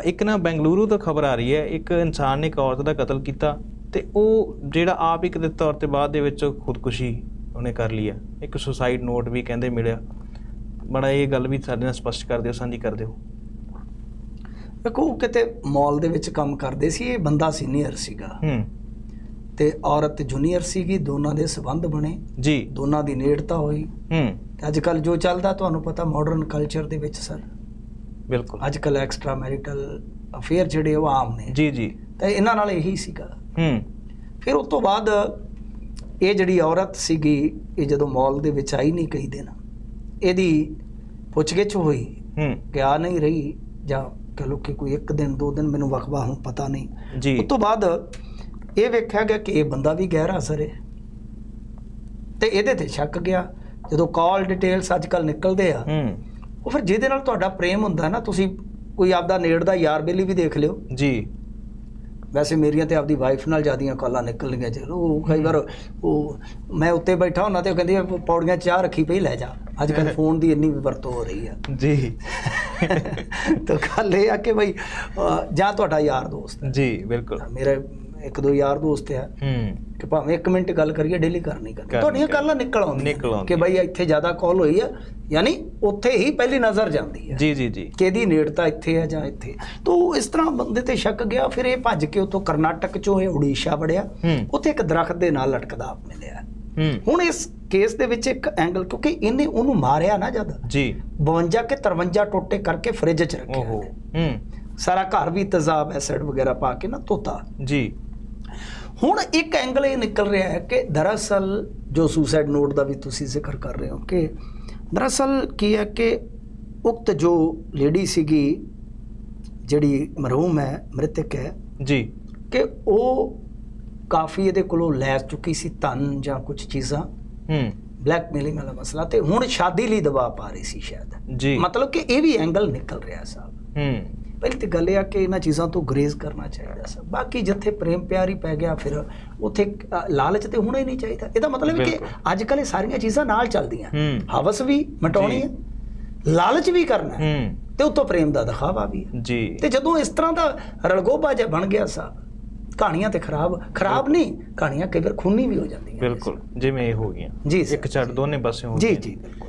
ਇੱਕ ਨਾ ਬੈਂਗਲੁਰੂ ਤੋਂ ਖਬਰ ਆ ਰਹੀ ਹੈ। ਇੱਕ ਇਨਸਾਨ ਨੇ ਇੱਕ ਔਰਤ ਦਾ ਕਤਲ ਕੀਤਾ ਤੇ ਉਹ ਜਿਹੜਾ ਆਪ ਇੱਕ ਦੇ ਤੌਰ ਤੇ ਬਾਅਦ ਦੇ ਵਿੱਚ ਖੁਦਕੁਸ਼ੀ ਉਹਨੇ ਕਰ ਲਈ ਆ ਇੱਕ ਸੁਸਾਈਡ ਨੋਟ ਵੀ ਕਹਿੰਦੇ ਮਿਲਿਆ। ਬੜਾ ਇਹ ਗੱਲ ਵੀ ਸਾਡੇ ਨਾਲ ਸਪਸ਼ਟ ਕਰ ਦਿਓ ਸਾਂਝੀ ਕਰ ਦਿਓ ਵੇਖੋ ਉਹ ਕਿਤੇ ਮਾਲ ਦੇ ਵਿੱਚ ਕੰਮ ਕਰਦੇ ਸੀ ਇਹ ਬੰਦਾ ਸੀਨੀਅਰ ਸੀਗਾ। ਹੂੰ। ਤੇ ਔਰਤ ਜੂਨੀਅਰ ਸੀਗੀ ਦੋਨਾਂ ਦੇ ਸਬੰਧ ਬਣੇ। ਜੀ। ਦੋਨਾਂ ਦੀ ਨੇੜਤਾ ਹੋਈ। ਹੂੰ। ਤੇ ਅੱਜ ਕੱਲ ਜੋ ਚੱਲਦਾ ਤੁਹਾਨੂੰ ਪਤਾ ਮਾਡਰਨ ਕਲਚਰ ਦੇ ਵਿੱਚ ਸਰ ਬਿਲਕੁਲ। ਅੱਜ ਕੱਲ ਐਕਸਟਰਾ ਮੈਰਿਟਲ ਅਫੇਅਰ ਜਿਹੜੇ ਉਹ ਆਮ ਨੇ। ਜੀ ਜੀ। ਤੇ ਇਹਨਾਂ ਨਾਲ ਇਹੀ ਸੀਗਾ। ਹੂੰ। ਫਿਰ ਉਸ ਤੋਂ ਬਾਅਦ ਇਹ ਜਿਹੜੀ ਔਰਤ ਸੀਗੀ ਇਹ ਜਦੋਂ ਮਾਲ ਦੇ ਵਿੱਚ ਆਈ ਨਹੀਂ ਕਈ ਦਿਨ ਇਹਦੀ ਪੁੱਛਗਿੱਛ ਹੋਈ। ਹੂੰ। ਕਿ ਆ ਨਹੀਂ ਰਹੀ ਜਾਂ ਕਹ ਲੋ ਕਿ ਕੋਈ ਇੱਕ ਦਿਨ ਦੋ ਦਿਨ ਮੈਨੂੰ ਵਕਵਾ ਹੁਣ ਪਤਾ ਨਹੀਂ। ਜੀ। ਉਸ ਤੋਂ ਬਾਅਦ ਇਹ ਵੇਖਿਆ ਗਿਆ ਕਿ ਇਹ ਬੰਦਾ ਵੀ ਗਹਿਰਾ ਅਸਰ ਹੈ। ਤੇ ਇਹਦੇ ਤੇ ਸ਼ੱਕ ਗਿਆ। ਜਦੋਂ ਕਾਲ ਡਿਟੇਲਸ ਅੱਜ ਕੱਲ ਨਿਕਲਦੇ ਆ ਹੂੰ। ਉਹ ਫਿਰ ਜਿਹਦੇ ਨਾਲ ਤੁਹਾਡਾ ਪ੍ਰੇਮ ਹੁੰਦਾ ਨਾ ਤੁਸੀਂ ਕੋਈ ਆਪਦਾ ਨੇੜ ਦਾ ਯਾਰ ਬੇਲੀ ਵੀ ਦੇਖ ਲਿਓ। ਜੀ। ਵੈਸੇ ਮੇਰੀਆਂ ਤੇ ਆਪਦੀ ਵਾਈਫ ਨਾਲ ਜਿਆਦੀਆਂ ਕਾਲਾਂ ਨਿਕਲਣੀਆਂ ਚਲੋ ਉਹ ਕਈ ਵਾਰ ਉਹ ਮੈਂ ਉੱਤੇ ਬੈਠਾ ਹੁੰਦਾ ਤੇ ਉਹ ਕਹਿੰਦੀ ਪੌੜੀਆਂ ਚਾਹ ਰੱਖੀ ਪਈ ਲੈ ਜਾ। ਅੱਜ ਕੱਲ ਫੋਨ ਦੀ ਇੰਨੀ ਵੀ ਵਰਤੋਂ ਹੋ ਰਹੀ ਆ। ਜੀ। ਤਾਂ ਗੱਲ ਇਹ ਆ ਕਿ ਅਹ, ਜਾਂ ਤੁਹਾਡਾ ਯਾਰ ਦੋਸਤ ਹੈ। ਜੀ ਬਿਲਕੁਲ। ਮੇਰੇ ਇੱਕ ਦੋ ਯਾਰ ਦੋਸਤ ਆ। ਹੂੰ। ਕਿ ਭਾਵੇਂ 1 ਮਿੰਟ ਗੱਲ ਕਰੀਏ ਡੇਲੀ ਕਰਨੀ। ਕਰਨੀ ਤੁਹਾਡੀਆਂ। ਗੱਲਾਂ ਨਿਕਲ ਆਉਂਦੀਆਂ। ਨਿਕਲ ਆਉਂਦੀਆਂ। ਕਿ ਬਈ ਇੱਥੇ ਜ਼ਿਆਦਾ ਕਾਲ ਹੋਈ ਆ ਯਾਨੀ ਉੱਥੇ ਹੀ ਪਹਿਲੀ ਨਜ਼ਰ ਜਾਂਦੀ ਹੈ ਜੀ ਜੀ ਜੀ। ਕਿ ਇਹਦੀ ਨੇੜਤਾ ਇੱਥੇ ਹੈ ਜਾਂ ਇੱਥੇ ਤੋਂ ਇਸ ਤਰ੍ਹਾਂ ਬੰਦੇ ਤੇ ਸ਼ੱਕ ਗਿਆ ਫਿਰ ਇਹ ਭੱਜ ਕੇ ਉੱਥੋਂ ਕਰਨਾਟਕ ਚੋਂ ਇਹ ਉੜੀਸਾ ਵੜਿਆ। ਹੂੰ। ਉੱਥੇ ਇੱਕ ਦਰਖਤ ਦੇ ਨਾਲ ਲਟਕਦਾ ਆਪ ਮਿਲਿਆ। ਹੂੰ। ਹੁਣ ਇਸ ਕੇਸ ਦੇ ਵਿੱਚ ਇੱਕ ਐਂਗਲ ਕਿਉਂਕਿ ਇਹਨੇ ਉਹਨੂੰ ਮਾਰਿਆ ਨਾ ਜਦ। ਜੀ। 52 ਕੇ 53 ਟੋਟੇ ਕਰਕੇ ਫ੍ਰਿਜ 'ਚ ਰੱਖਿਆ ਓਹੋ। ਹੂੰ। ਸਾਰਾ ਘਰ ਵੀ ਤੇਜ਼ਾਬ ਐਸਿਡ ਵਗੈਰਾ ਪਾ ਕੇ ਨਾ ਧੋਤਾ। ਜੀ। ਹੁਣ ਇੱਕ ਐਂਗਲ ਇਹ ਨਿਕਲ ਰਿਹਾ ਹੈ ਕਿ ਦਰਅਸਲ ਜੋ ਸੁਸਾਈਡ ਨੋਟ ਦਾ ਵੀ ਤੁਸੀਂ ਜ਼ਿਕਰ ਕਰ ਰਹੇ ਹੋ ਕਿ ਦਰਅਸਲ ਕੀ ਹੈ ਕਿ ਉਕਤ ਜੋ ਲੇਡੀ ਸੀਗੀ ਜਿਹੜੀ ਮਰਹੂਮ ਹੈ ਮ੍ਰਿਤਕ ਹੈ ਜੀ। ਕਿ ਉਹ ਕਾਫੀ ਇਹਦੇ ਕੋਲੋਂ ਲੈ ਚੁੱਕੀ ਸੀ ਧਨ ਜਾਂ ਕੁਝ ਚੀਜ਼ਾਂ। ਹੂੰ। ਬਲੈਕਮੇਲਿੰਗ ਵਾਲਾ ਮਸਲਾ ਤੇ ਹੁਣ ਸ਼ਾਦੀ ਲਈ ਦਬਾਅ ਪਾ ਰਹੀ ਸੀ ਸ਼ਾਇਦ। ਜੀ। ਮਤਲਬ ਕਿ ਇਹ ਵੀ ਐਂਗਲ ਨਿਕਲ ਰਿਹਾ ਸਾਹਿਬ ਹੂੰ। ਪਹਿਲੀ ਤੇ ਗੱਲ ਇਹ ਆ ਕਿ ਇਹਨਾਂ ਚੀਜ਼ਾਂ ਤੋਂ ਗਰੇਜ਼ ਕਰਨਾ ਚਾਹੀਦਾ ਸਰ। ਬਾਕੀ ਜਿੱਥੇ ਪ੍ਰੇਮ ਪਿਆਰ ਹੀ ਪੈ ਗਿਆ ਫਿਰ ਉੱਥੇ ਲਾਲਚ ਤੇ ਹੋਣਾ ਹੀ ਨਹੀਂ ਚਾਹੀਦਾ। ਇਹਦਾ ਮਤਲਬ ਕਿ। ਅੱਜ ਕੱਲ੍ਹ ਇਹ ਸਾਰੀਆਂ ਚੀਜ਼ਾਂ ਨਾਲ ਚੱਲਦੀਆਂ। ਹਵਸ ਵੀ ਮਟਾਉਣੀ ਜੀ। ਹੈ ਲਾਲਚ ਵੀ ਕਰਨਾ ਹੈ ਤੇ ਉੱਤੋਂ ਪ੍ਰੇਮ ਦਾ ਦਿਖਾਵਾ ਵੀ ਹੈ। ਜੀ। ਤੇ ਜਦੋਂ ਇਸ ਤਰ੍ਹਾਂ ਦਾ ਰਲਗੋਬਾ ਜਿਹਾ ਬਣ ਗਿਆ ਸਾਹਿਬ ਕਹਾਣੀਆਂ ਤੇ ਖਰਾਬ ਖਰਾਬ ਨਹੀਂ ਕਹਾਣੀਆਂ ਕਈ ਵਾਰ ਖੂਨੀ ਵੀ ਹੋ ਜਾਂਦੀਆਂ ਬਿਲਕੁਲ। ਜਿਵੇਂ ਇਹ ਹੋ ਗਈਆਂ। ਜੀ ਇੱਕ ਛੱਡ ਦੋਨੇ ਪਾਸੇ ਹੋ ਜੀ ਗਈਆਂ। ਜੀ ਬਿਲਕੁਲ।